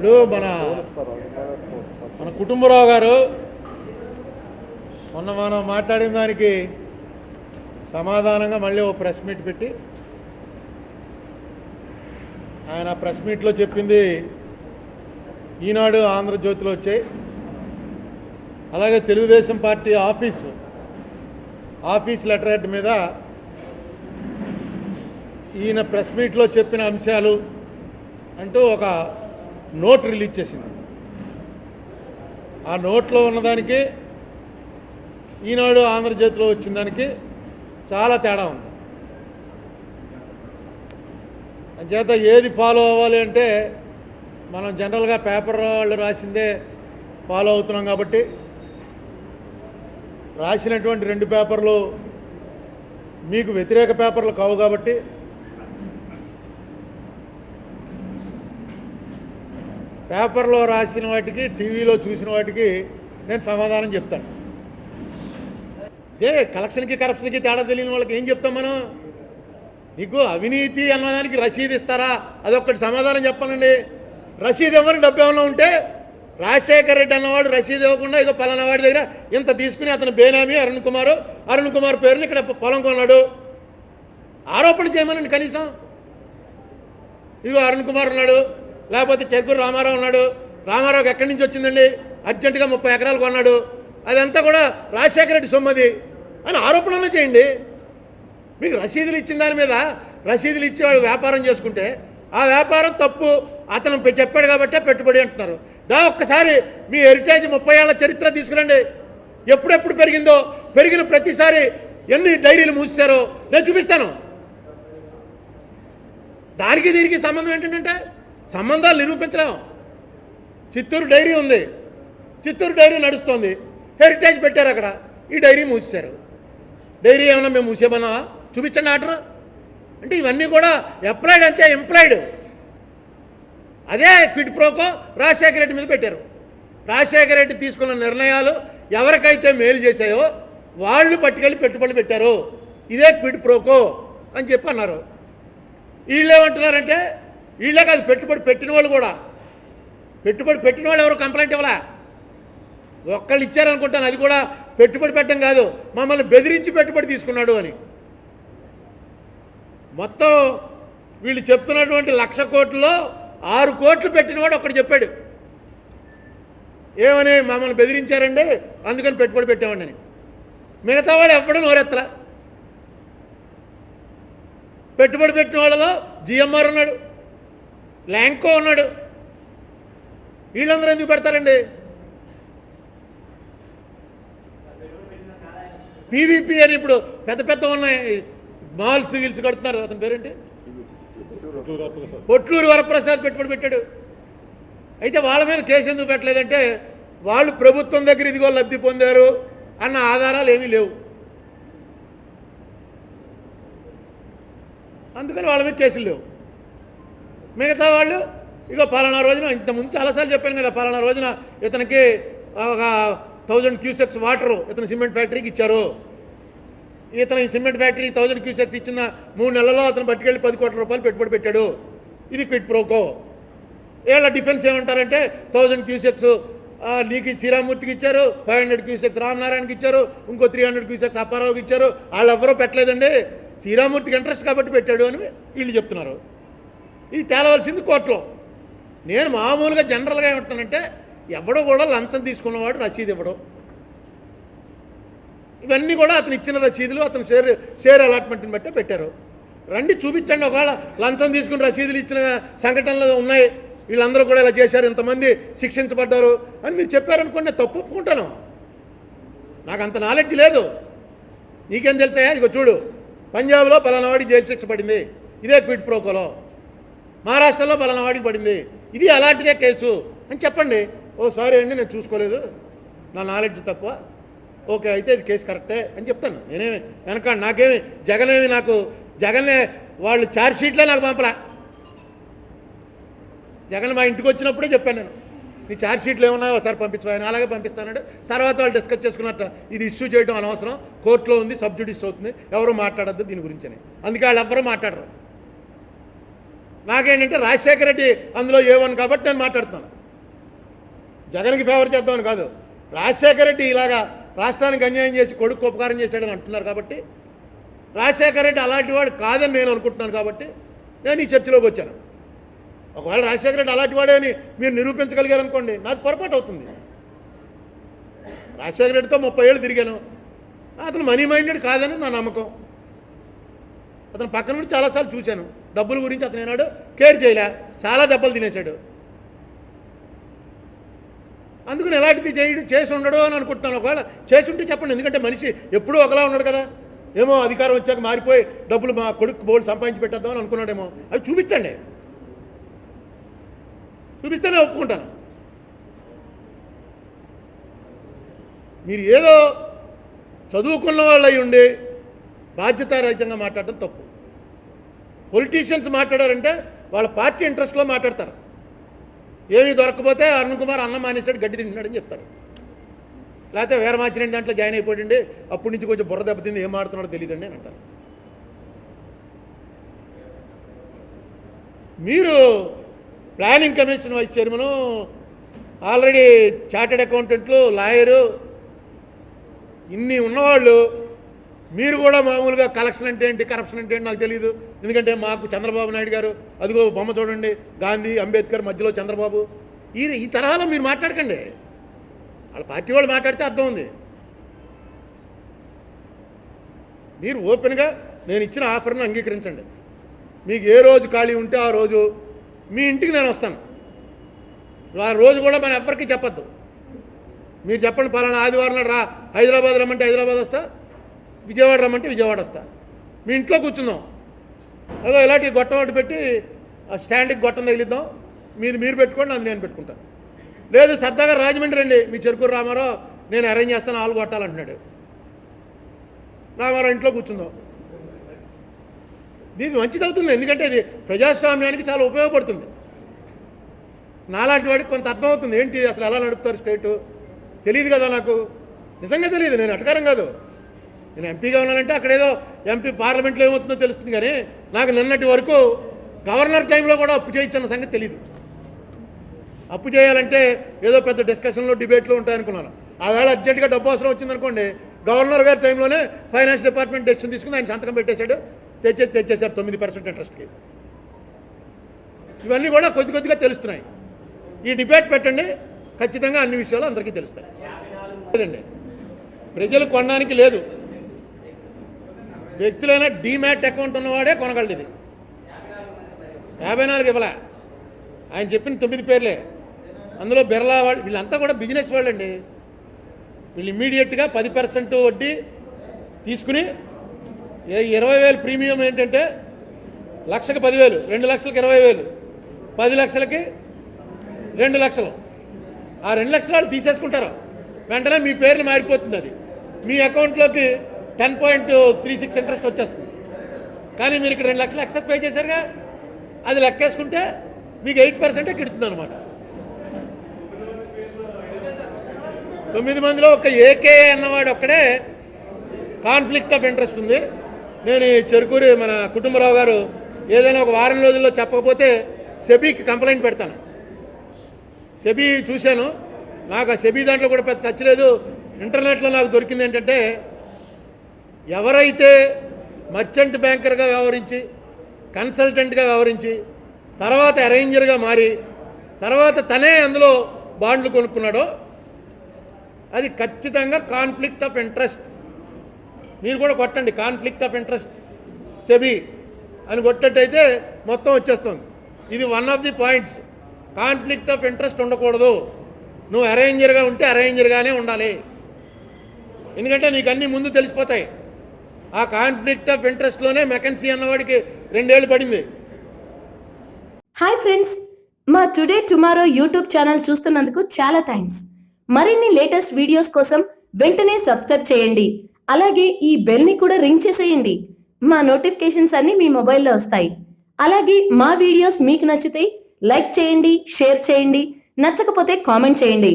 ఇప్పుడు మన మన కుటుంబరావు గారు మొన్న మనం మాట్లాడిన దానికి సమాధానంగా మళ్ళీ ఓ ప్రెస్ మీట్ పెట్టి ఆయన ప్రెస్ మీట్లో చెప్పింది ఈనాడు ఆంధ్రజ్యోతిలో వచ్చాయి. అలాగే Telugu Desam party office office letter head మీద ఈయన ప్రెస్ మీట్లో చెప్పిన అంశాలు అంటూ ఒక నోట్ రిలీజ్ చేసింది. ఆ నోట్లో ఉన్నదానికి ఈనాడు ఆంధ్రజ్యోతిలో వచ్చిన దానికి చాలా తేడా ఉంది. అంచేత ఏది ఫాలో అవ్వాలి అంటే మనం జనరల్గా పేపర్ వాళ్ళు రాసిందే ఫాలో అవుతున్నాం కాబట్టి రాసినటువంటి రెండు పేపర్లు మీకు వ్యతిరేక పేపర్లు కావు కాబట్టి పేపర్లో రాసిన వాటికి టీవీలో చూసిన వాటికి నేను సమాధానం చెప్తాను. ఏ కలెక్షన్కి కరప్షన్కి తేడా తెలియని వాళ్ళకి ఏం చెప్తాం మనం? నీకు అవినీతి అన్నదానికి రసీదు ఇస్తారా? అదొక్కటి సమాధానం చెప్పానండి రసీదు ఇవ్వని డబ్బు ఏమైనా ఉంటే రాజశేఖర రెడ్డి అన్నవాడు రసీదు ఇవ్వకుండా ఇక పలానా వాడి దగ్గర ఇంత తీసుకుని అతను బేనామీ అరుణ్ కుమార్ అరుణ్ కుమార్ పేరుని ఇక్కడ పొలం కొన్నాడు. ఆరోపణ చేయమనండి కనీసం. ఇదిగో అరుణ్ కుమార్ ఉన్నాడు. లేకపోతే చెరుకూరు రామారావు ఉన్నాడు. రామారావుకి ఎక్కడి నుంచి వచ్చిందండి? అర్జెంటుగా ముప్పై ఎకరాలు కొన్నాడు. అదంతా కూడా రాజశేఖర రెడ్డి సొమ్మది అని ఆరోపణలు చేయండి. మీకు రసీదులు ఇచ్చిన దాని మీద రసీదులు ఇచ్చేవాడు వ్యాపారం చేసుకుంటే ఆ వ్యాపారం తప్పు. అతను చెప్పాడు కాబట్టే పెట్టుబడి అంటున్నారు. దా ఒక్కసారి మీ హెరిటేజ్ ముప్పై ఏళ్ళ చరిత్ర తీసుకురండి. ఎప్పుడెప్పుడు పెరిగిందో పెరిగిన ప్రతిసారి ఎన్ని డైరీలు మూసారో నేను చూపిస్తాను. దానికి దీనికి సంబంధం ఏంటంటే సంబంధాలు నిరూపించలేం. చిత్తూరు డైరీ ఉంది. చిత్తూరు డైరీ నడుస్తోంది. హెరిటేజ్ పెట్టారు అక్కడ. ఈ డైరీ మూసేశారు. డైరీ ఏమైనా మేము మూసేమన్నా చూపించండి ఆర్డర్. అంటే ఇవన్నీ కూడా ఎంప్లాయిడ్ అంతే ఎంప్లాయిడ్ అదే క్విడ్ ప్రోకో రాజశేఖర రెడ్డి మీద పెట్టారు. రాజశేఖర రెడ్డి తీసుకున్న నిర్ణయాలు ఎవరికైతే మేలు చేశాయో వాళ్ళు పట్టుకెళ్ళి పెట్టుబడులు పెట్టారు. ఇదే క్విడ్ ప్రోకో అని చెప్పి అన్నారు. వీళ్ళు ఏమంటున్నారంటే వీళ్ళే కాదు పెట్టుబడి పెట్టిన వాళ్ళు కూడా. పెట్టుబడి పెట్టిన వాళ్ళు ఎవరు కంప్లైంట్ ఇవ్వలే? ఒక్కళ్ళు ఇచ్చారనుకుంటాను అది కూడా పెట్టుబడి పెట్టడం కాదు. మమ్మల్ని బెదిరించి పెట్టుబడి తీసుకున్నాడు అని. మొత్తం వీళ్ళు చెప్తున్నటువంటి లక్ష కోట్లలో ఆరు కోట్లు పెట్టినవాడు ఒక్కడు చెప్పాడు. ఏమని? మమ్మల్ని బెదిరించారండి అందుకని పెట్టుబడి పెట్టామండి అని. మిగతా వాడు ఎవ్వడం నోరెత్తలా. పెట్టుబడి పెట్టిన వాళ్ళలో జిఎంఆర్ ఉన్నాడు. ల్యాంకో ఉన్నాడు. వీళ్ళందరూ ఎందుకు పెడతారండి? పీవీపీ అని ఇప్పుడు పెద్ద పెద్ద ఉన్నాయి. మాల్స్ గిల్స్ కడుతున్నారు. అతని పేరేంటి? పొట్లూరు వరప్రసాద్ పెట్టుబడి పెట్టాడు. అయితే వాళ్ళ మీద కేసు ఎందుకు పెట్టలేదంటే వాళ్ళు ప్రభుత్వం దగ్గర ఇదిగో లబ్ధి పొందారు అన్న ఆధారాలు ఏమీ లేవు. అందుకని వాళ్ళ మీద కేసులు లేవు. మిగతా వాళ్ళు ఇక పలానా రోజున ఇంతకుముందు చాలాసార్లు చెప్పాను కదా పలానా రోజున ఇతనికి ఒక థౌజండ్ క్యూసెక్స్ వాటరు ఇతను సిమెంట్ ఫ్యాక్టరీకి ఇచ్చారు. ఇతను సిమెంట్ ఫ్యాక్టరీ థౌజండ్ క్యూసెక్స్ ఇచ్చిన మూడు నెలల్లో అతను పట్టుకెళ్ళి పది కోట్ల రూపాయలు పెట్టుబడి పెట్టాడు. ఇది క్విట్ ప్రోకో వీళ్ళ డిఫెన్స్ ఏమంటారంటే థౌజండ్ క్యూసెక్స్ నీకు శ్రీరామూర్తికి ఇచ్చారు ఫైవ్ హండ్రెడ్ క్యూసెక్స్ రామనారాయణకి ఇచ్చారు ఇంకో త్రీ హండ్రెడ్ క్యూసెక్స్ అప్పారావుకి ఇచ్చారు. వాళ్ళు ఎవరో పెట్టలేదండి. శ్రీరామూర్తికి ఇంట్రెస్ట్ కాబట్టి పెట్టాడు అని వీళ్ళు చెప్తున్నారు. ఇది తేలవలసింది కోర్టులో. నేను మామూలుగా జనరల్గా ఏమంటానంటే ఎవడో కూడా లంచం తీసుకున్నవాడు రసీదు ఇవ్వడం. ఇవన్నీ కూడా అతను ఇచ్చిన రసీదులు అతను షేర్ షేర్ అలాట్మెంట్ని బట్టే పెట్టారు. రండి చూపించండి. ఒకవేళ లంచం తీసుకుని రసీదులు ఇచ్చిన సంఘటనలు ఉన్నాయి వీళ్ళందరూ కూడా ఇలా చేశారు ఇంతమంది శిక్షించబడ్డారు అని మీరు చెప్పారనుకోండి నేను తప్పు ఒప్పుకుంటాను. నాకు అంత నాలెడ్జ్ లేదు. నీకేం తెలుసా ఇదిగో చూడు పంజాబ్లో పలానావాడికి జైలు శిక్ష పడింది. ఇదే క్విడ్ ప్రోకోలో. మహారాష్ట్రలో పలానావాడికి పడింది. ఇది అలాంటిదే కేసు. అని చెప్పండి. ఓ సారీ అండి నేను చూసుకోలేదు. నా నాలెడ్జ్ తక్కువ. ఓకే అయితే ఇది కేసు కరెక్టే అని చెప్తాను. నేనేమి వెనక నాకేమి జగనేమి నాకు జగనే వాళ్ళు ఛార్జ్ షీట్లే నాకు పంపలా. జగన్ మా ఇంటికి వచ్చినప్పుడే చెప్పాను నేను. నీ ఛార్జ్ షీట్లు ఏమున్నాయో ఒకసారి పంపించు ఆయన. అలాగే పంపిస్తానంటే తర్వాత వాళ్ళు డిస్కస్ చేసుకున్నట్ట ఇది ఇష్యూ చేయడం అనవసరం. కోర్టులో ఉంది సబ్జుడిస్ అవుతుంది. ఎవరు మాట్లాడద్దు దీని గురించి అని అందుకే వాళ్ళు ఎవ్వరూ మాట్లాడరు. నాకేంటంటే రాజశేఖర రెడ్డి అందులో ఏవన్ కాబట్టి నేను మాట్లాడుతున్నాను. జగన్కి ఫేవర్ చేద్దామని కాదు. రాజశేఖర రెడ్డి ఇలాగా రాష్ట్రానికి అన్యాయం చేసి కొడుకు ఉపకారం చేశాడని అంటున్నారు కాబట్టి రాజశేఖర రెడ్డి అలాంటి వాడు కాదని నేను అనుకుంటున్నాను కాబట్టి నేను ఈ చర్చలోకి వచ్చాను. ఒకవేళ రాజశేఖర రెడ్డి అలాంటి వాడే అని మీరు నిరూపించగలిగారు అనుకోండి నాకు పొరపాటు అవుతుంది. రాజశేఖర రెడ్డితో ముప్పై ఏళ్ళు తిరిగాను. అతను మనీ మైండెడ్ కాదని నా నమ్మకం. అతను పక్కన నుండి చాలాసార్లు చూశాను. డబ్బుల గురించి అతను ఏనాడు కేర్ చేయలే. చాలా దెబ్బలు తినేశాడు. అందుకని ఎలాంటిది చేయడు చేసి ఉండడు అని అనుకుంటున్నాను. ఒకవేళ చేసి ఉంటే చెప్పండి. ఎందుకంటే మనిషి ఎప్పుడూ ఒకలా ఉన్నాడు కదా. ఏమో అధికారం వచ్చాక మారిపోయి డబ్బులు మా కొడుకు బోర్డు సంపాదించి పెట్టేద్దామని అనుకున్నాడేమో. అది చూపించండి. చూపిస్తేనే ఒప్పుకుంటాను. మీరు ఏదో చదువుకున్న వాళ్ళు అయి ఉండి బాధ్యతారహితంగా మాట్లాడటం తప్పు. పొలిటీషియన్స్ మాట్లాడారంటే వాళ్ళ పార్టీ ఇంట్రెస్ట్లో మాట్లాడతారు. ఏమీ దొరకకపోతే అరుణ్ కుమార్ అన్నం మానేసాడు గడ్డి తింటున్నాడని చెప్తారు. లేకపోతే వీరమాచిరెడ్డి దాంట్లో జాయిన్ అయిపోయిండి అప్పటి నుంచి కొంచెం బుర్ర దెబ్బతింది ఏం ఆడుతున్నాడో తెలియదండి అని అంటారు. మీరు planning commission vice chairman already chartered అకౌంటెంట్లు లాయరు ఇన్ని ఉన్నవాళ్ళు మీరు కూడా మామూలుగా కలెక్షన్ అంటే ఏంటి కరప్షన్ అంటే ఏంటి నాకు తెలియదు ఎందుకంటే మాకు చంద్రబాబు నాయుడు గారు అదిగో బొమ్మ చూడండి గాంధీ అంబేద్కర్ మధ్యలో చంద్రబాబు. ఈ ఈ తరహాలో మీరు మాట్లాడకండి. వాళ్ళ పార్టీ వాళ్ళు మాట్లాడితే అర్థం ఉంది. మీరు ఓపెన్గా నేను ఇచ్చిన ఆఫర్ను అంగీకరించండి. మీకు ఏ రోజు ఖాళీ ఉంటే ఆ రోజు మీ ఇంటికి నేను వస్తాను. ఆ రోజు కూడా మన ఎవ్వరికీ చెప్పద్దు. మీరు చెప్పండి పలానా ఆదివారం నాడు రా హైదరాబాద్ రమ్మంటే హైదరాబాద్ వస్తా. విజయవాడ రమ్మంటే విజయవాడ వస్తా. మీ ఇంట్లో కూర్చుందాం. అదో ఇలాంటి గొట్టం ఒకటి పెట్టి ఆ స్టాండ్కి గొట్టం తగిలిద్దాం. మీది మీరు పెట్టుకోండి అది నేను పెట్టుకుంటాను లేదు సరదాగా రాజమండ్రి రండి. మీ చెరుకూరు రామారావు నేను అరేంజ్ చేస్తాను ఆలు కొట్టాలంటున్నాడు. రామారావు ఇంట్లో కూర్చుందాం. దీనికి మంచిది అవుతుంది ఎందుకంటే ఇది ప్రజాస్వామ్యానికి చాలా ఉపయోగపడుతుంది. నాలాంటి వాడికి కొంత అర్థం అవుతుంది ఏంటి అసలు ఎలా నడుపుతారు స్టేటు? తెలియదు కదా నాకు. నిజంగా తెలియదు నేను అటకారం కాదు. నేను ఎంపీగా ఉన్నానంటే అక్కడ ఏదో ఎంపీ పార్లమెంట్లో ఏమవుతుందో తెలుస్తుంది కానీ నాకు నిన్నటి వరకు గవర్నర్ టైంలో కూడా అప్పు చేయించిన సంగతి తెలియదు అప్పు చేయాలంటే ఏదో పెద్ద డిస్కషన్లో డిబేట్లు ఉంటాయనుకున్నాను. ఆవేళ అర్జెంటుగా డబ్బు అవసరం వచ్చిందనుకోండి గవర్నర్ గారి టైంలోనే ఫైనాన్స్ డిపార్ట్మెంట్ డెసిషన్ తీసుకుని ఆయన సంతకం పెట్టేశాడు. తెచ్చే తెచ్చేశారు తొమ్మిది పర్సెంట్ ఇంట్రెస్ట్కి. ఇవన్నీ కూడా కొద్ది కొద్దిగా తెలుస్తున్నాయి. ఈ డిబేట్ పెట్టండి ఖచ్చితంగా అన్ని విషయాలు అందరికీ తెలుస్తాయి. లేదండి. ప్రజలు కొనడానికి లేదు. వ్యక్తులైనా డీమ్యాట్ అకౌంట్ ఉన్నవాడే కొనగలడు ఇది యాభై నాలుగు ఇవ్వలే. ఆయన చెప్పిన తొమ్మిది పేర్లే. అందులో బిర్లా వాళ్ళు వీళ్ళంతా కూడా బిజినెస్ వాళ్ళండి. వీళ్ళు ఇమ్మీడియట్గా పది పర్సెంట్ వడ్డీ తీసుకుని ఇరవై వేలు ప్రీమియం ఏంటంటే లక్షకి పదివేలు రెండు లక్షలకు ఇరవై వేలు పది లక్షలకి రెండు లక్షలు. ఆ రెండు లక్షలు వాళ్ళు తీసేసుకుంటారు. వెంటనే మీ పేర్లు మారిపోతుంది అది. మీ అకౌంట్లోకి ten point three six interest వచ్చేస్తుంది. కానీ మీరు ఇక్కడ రెండు లక్షలు ఎక్సెస్ పే చేశారుగా అది లెక్కేసుకుంటే మీకు ఎయిట్ పర్సెంటే కిడుతుంది అనమాట తొమ్మిది మందిలో ఒక ఏకే అన్నవాడు ఒక్కడే కాన్ఫ్లిక్ట్ ఆఫ్ ఇంట్రెస్ట్ ఉంది. నేను ఈ చెరుకూరి మన కుటుంబరావు గారు ఏదైనా ఒక వారం రోజుల్లో చెప్పకపోతే సెబీకి కంప్లైంట్ పెడతాను. సెబీ చూశాను. నాకు ఆ సెబీ దాంట్లో కూడా పెద్ద టచ్ లేదు. ఇంటర్నెట్లో నాకు దొరికింది ఏంటంటే ఎవరైతే మర్చెంట్ బ్యాంకర్గా వ్యవహరించి కన్సల్టెంట్గా వ్యవహరించి తర్వాత అరేంజర్గా మారి తర్వాత తనే అందులో బాండ్లు కొనుక్కున్నాడో అది ఖచ్చితంగా కాన్ఫ్లిక్ట్ ఆఫ్ ఇంట్రెస్ట్. మీరు కూడా కొట్టండి కాన్ఫ్లిక్ట్ ఆఫ్ ఇంట్రెస్ట్. సెబీ అని కొట్టేటైతే మొత్తం వచ్చేస్తుంది. ఇది one of the points. Conflict of interest ఉండకూడదు. నువ్వు అరేంజర్గా ఉంటే అరేంజర్గానే ఉండాలి. ఎందుకంటే నీకు అన్నీ ముందు తెలిసిపోతాయి. ఆ కాన్ఫ్లిక్ట్ ఆఫ్ ఇంట్రెస్ట్లోనే మెకన్సీ అన్నవాడికి రెండేళ్ళు పడింది. హాయ్ ఫ్రెండ్స్ మా టుడే టుమారో యూట్యూబ్ ఛానల్ చూస్తున్నందుకు చాలా థ్యాంక్స్ మరిన్ని లేటెస్ట్ వీడియోస్ కోసం వెంటనే సబ్స్క్రైబ్ చేయండి. అలాగే ఈ బెల్ని కూడా రింగ్ చేసేయండి. మా నోటిఫికేషన్స్ అన్ని మీ మొబైల్లో వస్తాయి. అలాగే మా వీడియోస్ మీకు నచ్చితే లైక్ చేయండి షేర్ చేయండి నచ్చకపోతే కామెంట్ చేయండి.